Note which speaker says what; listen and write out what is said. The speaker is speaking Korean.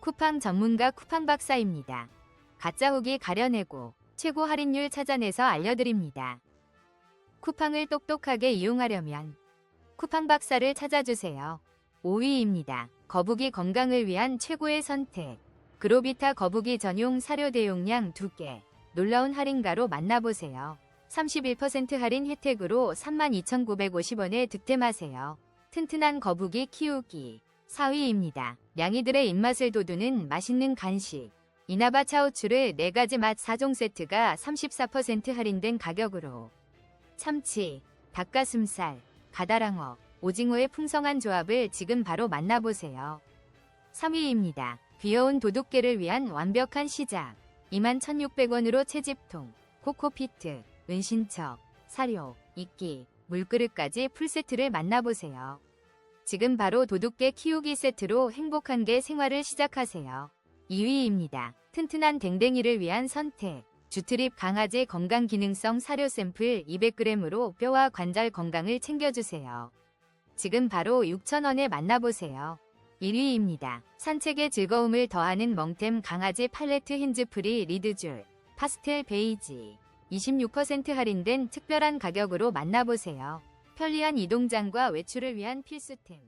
Speaker 1: 쿠팡 전문가 쿠팡 박사입니다. 가짜 후기 가려내고 최고 할인율 찾아내서 알려드립니다. 쿠팡을 똑똑하게 이용하려면 쿠팡 박사를 찾아주세요. 5위입니다. 거북이 건강을 위한 최고의 선택. 그로비타 거북이 전용 사료 대용량 2개. 놀라운 할인가로 만나보세요. 31% 할인 혜택으로 32,950원에 득템하세요. 튼튼한 거북이 키우기. 4위입니다. 냥이들의 입맛을 돋우는 맛있는 간식. 이나바 차우추를 4가지 맛 4종 세트가 34% 할인된 가격으로 참치, 닭가슴살, 가다랑어, 오징어의 풍성한 조합을 지금 바로 만나보세요. 3위입니다. 귀여운 도둑개를 위한 완벽한 시작. 21,600원으로 채집통, 코코피트, 은신처, 사료, 이끼, 물그릇까지 풀세트를 만나보세요. 지금 바로 도둑개 키우기 세트로 행복한 게 생활을 시작하세요. 2위입니다. 튼튼한 댕댕이를 위한 선택. 주트립 강아지 건강 기능성 사료 샘플 200g으로 뼈와 관절 건강을 챙겨주세요. 지금 바로 6,000원에 만나보세요. 1위입니다. 산책의 즐거움을 더하는 멍템 강아지 팔레트 힌즈프리 리드줄 파스텔 베이지 26% 할인된 특별한 가격으로 만나보세요. 편리한 이동장과 외출을 위한 필수템.